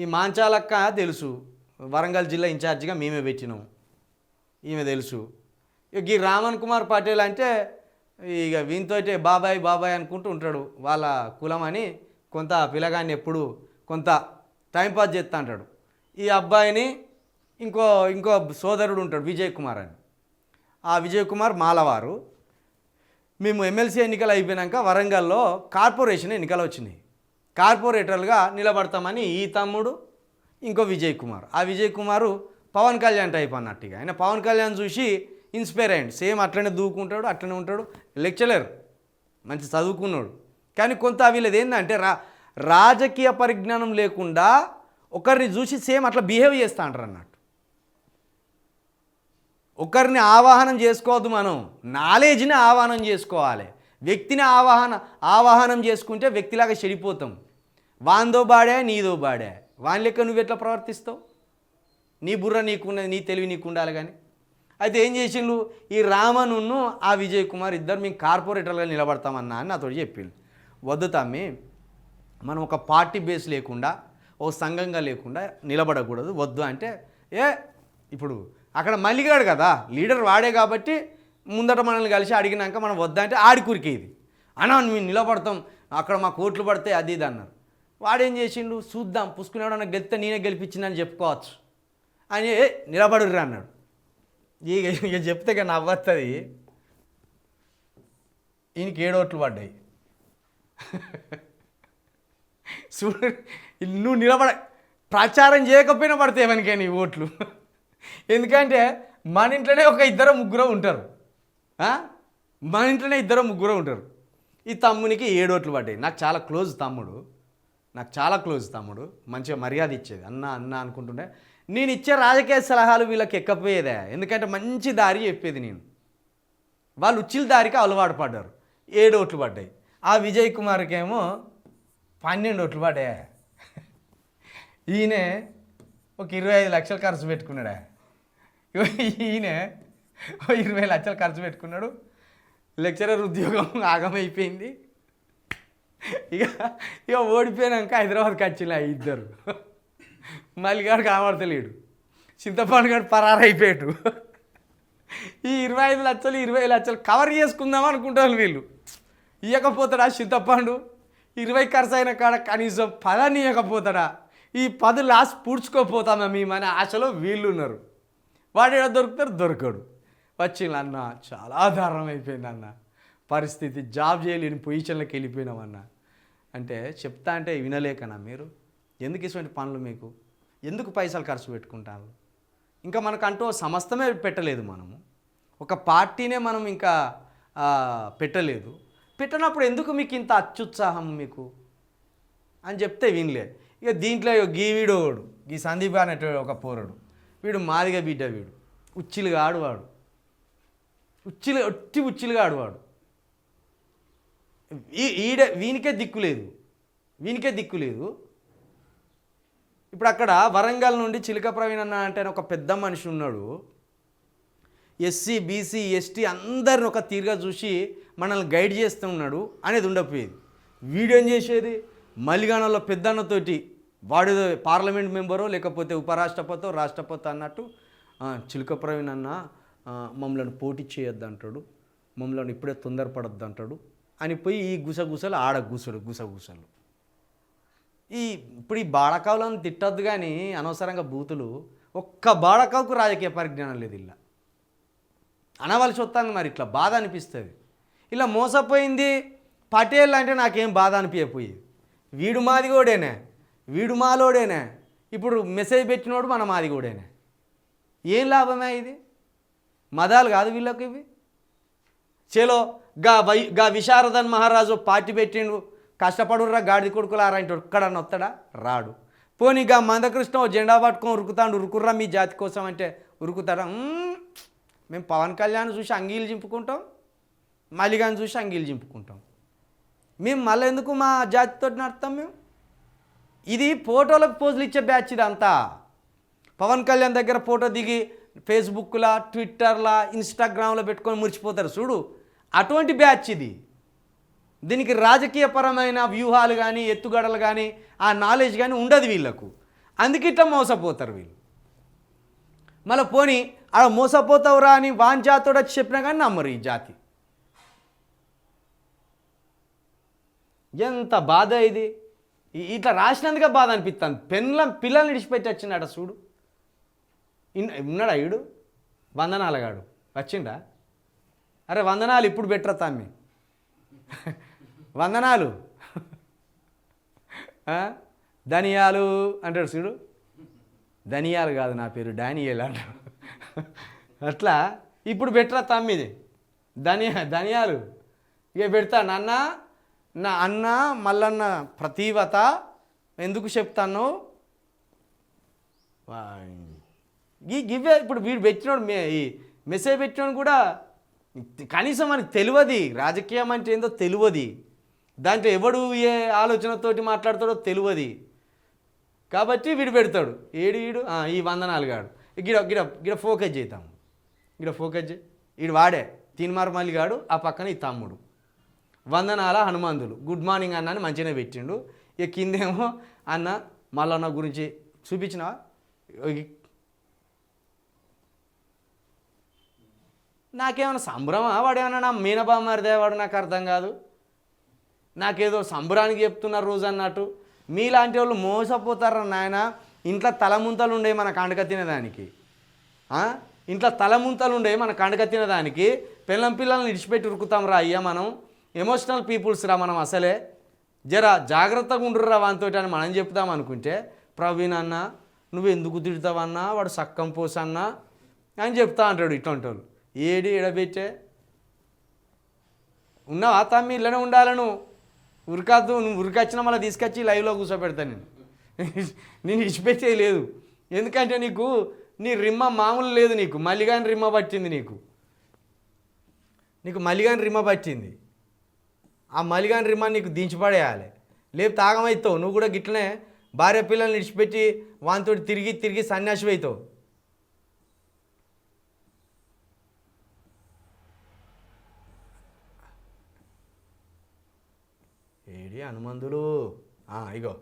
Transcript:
ఈ మాంచాలక్క తెలుసు. వరంగల్ జిల్లా ఇన్ఛార్జిగా మేమే పెట్టినాం. ఈమె తెలుసు. ఇక ఈ రామన్ కుమార్ పటేల్ అంటే ఇక వీనితోటే బాబాయ్ బాబాయ్ అనుకుంటూ ఉంటాడు. వాళ్ళ కులం అని కొంత పిల్లగాన్ని ఎప్పుడు కొంత టైంపాస్ చేస్తా అంటాడు. ఈ అబ్బాయిని ఇంకో ఇంకో సోదరుడు ఉంటాడు విజయ్ కుమార్ అని. ఆ విజయ్ కుమార్ మాలవారు. మేము ఎమ్మెల్సీ ఎన్నికలు అయిపోయినాక వరంగల్లో కార్పొరేషన్ ఎన్నికలు వచ్చినాయి. కార్పొరేటర్లుగా నిలబడతామని ఈ తమ్ముడు ఇంకో విజయ్ కుమార్. ఆ విజయ్ కుమారు పవన్ కళ్యాణ్ టైప్ అన్నట్టుగా. ఆయన పవన్ కళ్యాణ్ చూసి ఇన్స్పైర్ అయ్యండి. సేమ్ అట్లనే దూకుంటాడు అట్లనే ఉంటాడు. లెక్చరర్ మంచి చదువుకున్నాడు. కానీ కొంత వీళ్ళది ఏంటంటే రా రాజకీయ పరిజ్ఞానం లేకుండా ఒకరిని చూసి సేమ్ అట్లా బిహేవ్ చేస్తా అంటారు అన్నట్టు. ఒకరిని ఆవాహనం చేసుకోవద్దు మనం. నాలెడ్జ్ని ఆవాహనం చేసుకోవాలి. వ్యక్తిని ఆవాహన ఆవాహనం చేసుకుంటే వ్యక్తిలాగా చెడిపోతాం. వాందో బాడే నీదో బాడే. వాని లెక్క నువ్వు ఎట్లా ప్రవర్తిస్తావు? నీ బుర్ర నీకున్నది నీ తెలివి నీకు ఉండాలి కానీ. అయితే ఏం చేసిండు ఈ రామనును ఆ విజయ్ కుమార్ ఇద్దరు మేము కార్పొరేటర్గా నిలబడతామన్నా అని నాతో చెప్పిండు. వద్దు తమ్మి మనం ఒక పార్టీ బేస్ లేకుండా ఓ సంఘంగా లేకుండా నిలబడకూడదు వద్దు అంటే ఏ ఇప్పుడు అక్కడ మల్లిగాడు కదా లీడర్ వాడే కాబట్టి ముందట మనల్ని కలిసి అడిగినాక మనం వద్దంటే ఆడి కురికేది. అన్నా మేము నిలబడతాం అక్కడ మా కోట్లు పడితే అది ఇది అన్నారు. వాడేం చేసిండు? చూద్దాం పుసుకునేవాడు గెలిస్తే నేనే గెలిపించిందని చెప్పుకోవచ్చు. అని "ఏ, నిలబడుర్రి అన్నాడు. ఇక ఇక చెప్తే కానీ నవ్వస్తుంది ఈయనకి ఏడోట్లు పడ్డాయి. చూడు నువ్వు నిలబడ ప్రచారం చేయకపోయినా పడతాయి మనకే నీ ఓట్లు. ఎందుకంటే మన ఇంట్లోనే ఒక ఇద్దరు ముగ్గురు ఉంటారు. మన ఇంట్లోనే ఇద్దరు ముగ్గురు ఉంటారు. ఈ తమ్మునికి ఏడు ఓట్లు పడ్డాయి. నాకు చాలా క్లోజ్ తమ్ముడు. నాకు చాలా క్లోజ్ తమ్ముడు మంచిగా మర్యాద ఇచ్చేది. అన్న అన్న అనుకుంటుండే. నేను ఇచ్చే రాజకీయ సలహాలు వీళ్ళకి ఎక్కపోయేదే ఎందుకంటే మంచి దారి చెప్పేది నేను. వాళ్ళు ఉచ్చిల దారికి అలవాటు పడ్డారు. ఏడు ఓట్లు పడ్డాయి. ఆ విజయ్ కుమార్కి ఏమో పన్నెండు ఓట్లు పడ్డాయి. ఈయన ఒక ఇరవై ఐదు లక్షలు ఖర్చు పెట్టుకున్నాడా. ఈయన ఇరవై లక్షలు ఖర్చు పెట్టుకున్నాడు. లెక్చరర్ ఉద్యోగం ఆగమైపోయింది. ఇక ఇక ఓడిపోయాక హైదరాబాద్కి వచ్చిన ఇద్దరు. మల్లిగాడు కామడతలేడు చింతపండు గారు పరారైపోయాడు. ఈ ఇరవై ఐదు లక్షలు ఇరవై లక్షలు కవర్ చేసుకుందాం అనుకుంటారు వీళ్ళు. ఇవ్వకపోతాడా చింతపండు? ఇరవై ఖర్చు అయిన కాడ కనీసం పదని ఇవ్వకపోతాడా ఈ పది లాస్ట్ పూడ్చుకోపోతామా మేమనే ఆశలో వీళ్ళు ఉన్నారు. వాడు ఏడ దొరుకుతారు దొరకడు. వచ్చిండు అన్న చాలా దారుణం అయిపోయింది అన్న. పరిస్థితి జాబ్ చేయలేని పొజిషన్లోకి వెళ్ళిపోయినామన్న. అంటే చెప్తా అంటే వినలేకనా మీరు? ఎందుకు ఇటువంటి పనులు మీకు? ఎందుకు పైసలు ఖర్చు పెట్టుకుంటారు? ఇంకా మనకంటూ సమస్తమే పెట్టలేదు మనము. ఒక పార్టీనే మనం ఇంకా పెట్టలేదు. పెట్టినప్పుడు ఎందుకు మీకు ఇంత అత్యుత్సాహం మీకు? అని చెప్తే వినలే. ఇక దీంట్లో ఇగో గీ వీడోడు గీ సందీప్ అనేటువంటి ఒక పోరడు. వీడు మాదిగ బిడ్డ వీడు. ఉచ్చిలుగా ఆడువాడు ఉచ్చిలు ఒట్టి ఉచ్చిలుగా ఆడువాడు ఈడ వీనికే దిక్కు లేదు. వీనికే దిక్కు లేదు. ఇప్పుడు అక్కడ వరంగల్ నుండి చిలక ప్రవీణ్ అన్న అంటే ఒక పెద్ద మనిషి ఉన్నాడు. ఎస్సీ బీసీ ఎస్టీ అందరిని ఒక తీరుగా చూసి మనల్ని గైడ్ చేస్తూ ఉన్నాడు అనేది ఉండకపోయేది. వీడేం చేసేది? మలిగాణంలో పెద్దన్నతోటి వాడు పార్లమెంట్ మెంబరో లేకపోతే ఉపరాష్ట్రపతో రాష్ట్రపతి అన్నట్టు చిలుక ప్రవీణ్ అన్న మమ్మల్ని పోటీ చేయొద్దు అంటాడు మమ్మల్ని ఇప్పుడే తొందరపడొద్దు అంటాడు అని పోయి ఈ గుసగుసలు ఆడ గుసలు గుసగుసలు. ఈ ఇప్పుడు ఈ బాడకావులను తిట్టద్దు కానీ అనవసరంగా బూతులు ఒక్క బాడకావుకు రాజకీయ పరిజ్ఞానం లేదు ఇలా. అనవలసి వస్తాను మరి ఇట్లా బాధ అనిపిస్తుంది. ఇలా మోసపోయింది పటేల్ అంటే నాకేం బాధ అనిపించపోయి వీడు మాది కూడానే వీడు మాలోడేనే ఇప్పుడు మెసేజ్ పెట్టినోడు మన మాది కూడానే. ఏం లాభమే ఇది? మదాలు కాదు వీళ్ళకి ఇవి? చేలో గా వై గా విశారదన్ మహారాజు పార్టీ పెట్టిండు. కష్టపడుర్రా గాడిద కొడుకులారా అంటాడు ఒక్కడన్నా వస్తాడా రాడు. పోనీ గా మందకృష్ణ జెండా పట్టుకొని ఉరుకుతాడు. ఉరుకుర్రా మీ జాతి కోసం అంటే ఉరుకుతాడా మేము పవన్ కళ్యాణ్ చూసి అంగీలు చింపుకుంటాం. మలిగాని చూసి అంగీలు చింపుకుంటాం. మేము మళ్ళీ ఎందుకు మా జాతితో నడుస్తాం మేము ఇది ఫోటోలకు పోజులు ఇచ్చే బ్యాచ్ ఇదంతా పవన్ కళ్యాణ్ దగ్గర ఫోటో దిగి ఫేస్బుక్లా ట్విట్టర్లా ఇన్స్టాగ్రామ్లో పెట్టుకొని మురిచిపోతారు చూడు. అటువంటి బ్యాచ్ ఇది. దీనికి రాజకీయపరమైన వ్యూహాలు కానీ ఎత్తుగడలు కానీ ఆ నాలెడ్జ్ కానీ ఉండదు వీళ్ళకు. అందుకే ఇట్లా మోసపోతారు వీళ్ళు. మళ్ళీ పోని ఆడ మోసపోతావురా అని వాన్ జాతోడ చెప్పినా కానీ నమ్మరు ఈ జాతి. ఎంత బాధ ఇది. ఇట్లా రాసినందుకే బాధ అనిపిస్తాను పెన్ల పిల్లల్ని విడిచిపెట్టి వచ్చిండట చూడు. ఇన్- ఉన్నాడా ఈడు? వందనాలగాడు. వచ్చిండా? అరే వందనాలు ఇప్పుడు బెటర్ తమ్మి? వందనాలు. ధనియాలు అంటాడు చూడు. ధనియాలు కాదు నా పేరు డానియల్ అంటాడు. అట్లా ఇప్పుడు బెటర్ తమ్మిది ధనియా ధనియాలు. ఇక పెడతా నాన్న నా అన్న మల్లన్న ప్రతీవత ఎందుకు చెప్తాను? ఈ గివ్వే ఇప్పుడు వీడు పెట్టినోడు మే ఈ మెసేజ్ పెట్టినోడు కూడా కనీసం మనకు తెలియదు. రాజకీయం అంటే ఏందో తెలియదు. దాంట్లో ఎవడు ఏ ఆలోచనతోటి మాట్లాడతాడో తెలియదు. కాబట్టి వీడు పెడతాడు. ఏడు ఈడు? ఈ వందనాలు గాడు గిడ గిడ గిడ ఫోకస్ చేద్దాం. గిడ ఫోకస్ చేయి ఈడు వాడే. తీన్మార్ గాడు ఆ పక్కన ఈ తమ్ముడు. వందనాల హనుమంతులు. గుడ్ మార్నింగ్ అన్న అని మంచిగానే పెట్టిండు. ఇక కిందేమో అన్న మల్లన్న గురించి చూపించినావా? నాకేమైనా సంబరమా? వాడు ఏమన్నా నా మీనబామారిదే వాడు నాకు అర్థం కాదు. నాకేదో సంబరానికి చెప్తున్నారు రోజు అన్నట్టు. మీలాంటి వాళ్ళు మోసపోతారా నాయన? ఇంట్లో తలముంతలు ఉండే మన కండక తినేదానికి. ఇంట్లో తలముంతలు ఉండే మన కండక తినేదానికి పిల్లం పిల్లల్ని విడిచిపెట్టి ఉరుకుతాం రా అయ్యా మనం. ఎమోషనల్ పీపుల్స్ రా మనం అసలే. జర జాగ్రత్తగా ఉండుర్రా వానితోటి అని మనం చెప్తాం అనుకుంటే ప్రవీణ్ అన్న నువ్వు ఎందుకు తిడతావన్నా? వాడు సక్కం పోసన్నా? అని చెప్తా అంటాడు ఇట్లాంటి వాళ్ళు ఏడి ఎడబెట్టే. ఉన్నావా తమ్మి ఇళ్ళనే ఉండాలను ఉరకద్దు నువ్వు ఉరికొచ్చినా మళ్ళీ తీసుకొచ్చి లైవ్లో కూర్చోబెడతాను నేను. నేను ఇచ్చిపెట్టే లేదు. ఎందుకంటే నీకు నీ రిమ్మ మామూలు లేదు నీకు. మల్లిగాని రిమ్మ పట్టింది నీకు. నీకు మల్లిగాని రిమ్మ పట్టింది. ఆ మల్లిగాని రిమ్మ నీకు దించిపడేయాలి లేపు తాగమవుతావు నువ్వు కూడా గిట్లనే భార్య పిల్లల్ని విడిచిపెట్టి వానితోటి తిరిగి తిరిగి సన్యాసి అవుతావు ఏడి హనుమంతులు ఇగో.